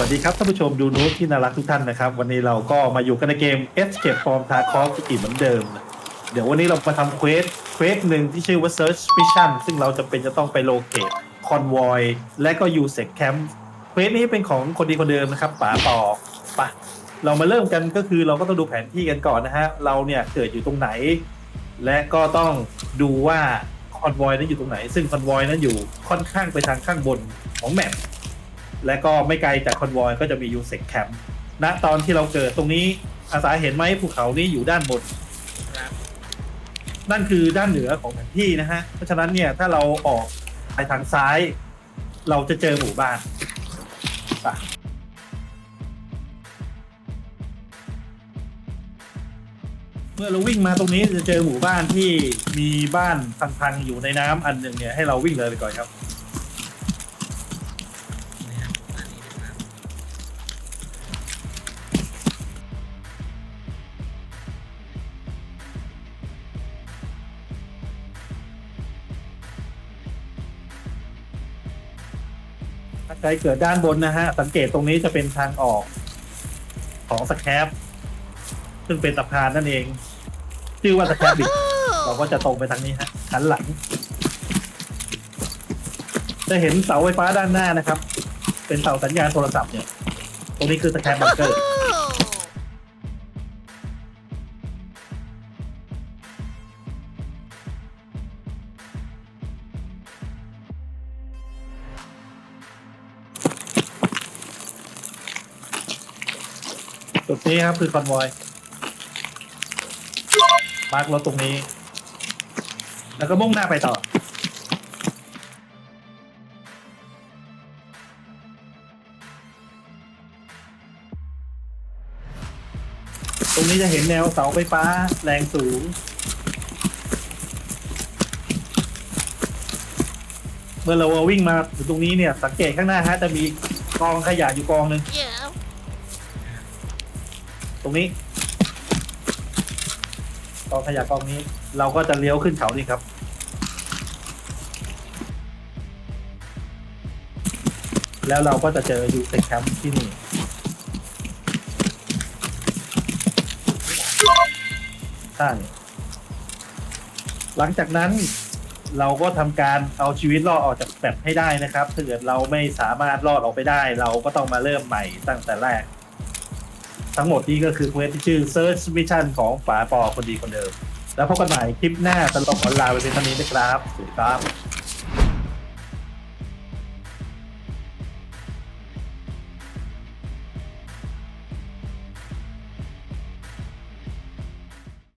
วัสดีครับท่านผู้ชมดูนูตที่น่ารักทุกท่านนะครับ วันนี้เราก็มาอยู่กันในเกม Escape from Tarkov อีกเหมือนเดิม เดี๋ยววันนี้เรามาทำเควสเควสหนึ่งที่ชื่อว่า Search Mission ซึ่งเราจะเป็นจะต้องไปโลเคตคอนวอยและก็ยูเซ c แคมป์เควสนี้เป็นของคนดีคนเดิมนะครับป๋าปอปะเรามาเริ่มกันก็คือเราก็ต้องดูแผนที่กันก่อนนะฮะเราเนี่ยเกิดอยู่ตรงไหน และก็ต้องดูว่าคอนวอยนั้นอยู่ตรงไหน ซึ่งคอนวอยนั้นอยู่ค่อนข้างไปทางข้างบนของแมป และก็ไม่ไกลจากคอนวอยก็จะมียูเซ c แคมป์ณตอนที่เราเกิดตรงนี้อาสาเห็นไหมภูเขานี้อยู่ด้านบนนั่นคือด้านเหนือของแผนที่นะฮะ เพราะฉะนั้นเนี่ยถ้าเราออกไปทางซ้าย เราจะเจอหมู่บ้านไปเมื่อเราวิ่งมาตรงนี้จะเจอหมู่บ้านที่มีบ้านพังๆอยู่ในน้ำอันหนึ่งเนี่ยให้เราวิ่งเลยไปก่อนครับนะครับ ถ้าใครเกิดด้านบนนะฮะ สังเกตตรงนี้จะเป็นทางออกของสแครปซึ่งเป็นสะพานนั่นเอง ชื่อว่าสแครปบิดเราก็จะตรงไปทางนี้ฮะหันหลัง จะเห็นเสาไฟฟ้าด้านหน้านะครับ เป็นเสาสัญญาณโทรศัพท์เนี่ย ตรงนี้คือสแครปบังเกอร์ จุดนี้ครับคือคอนวอยมาร์กรถตรงนี้ แล้วก็มุ่งหน้าไปต่อ ตรงนี้จะเห็นแนวเสาไฟฟ้าแรงสูง เมื่อเราวิ่งมาถึงตรงนี้เนี่ย สังเกตข้างหน้าฮะจะมีกองขยะอยู่กองหนึ่ง ตรงนี้กองขยะกองนี้ เราก็จะเลี้ยวขึ้นเขานี่ครับ แล้วเราก็จะเจอยูเซแคมป์ที่นี่ใช่หลังจากนั้นเราก็ทำการเอาชีวิตรอดออกจากแมปให้ได้นะครับถ้าเกิดเราไม่สามารถรอดออกไปได้ เราก็ต้องมาเริ่มใหม่ตั้งแต่แรก ทั้งหมดนี้ก็คือเควสที่ชื่อ Search Mission ของฝาปอคนดีคนเดิม แล้วพบกันใหม่คลิปหน้าตลกออนไลน์ไปเป็นเท่านี้นะครับสวัสดีครับ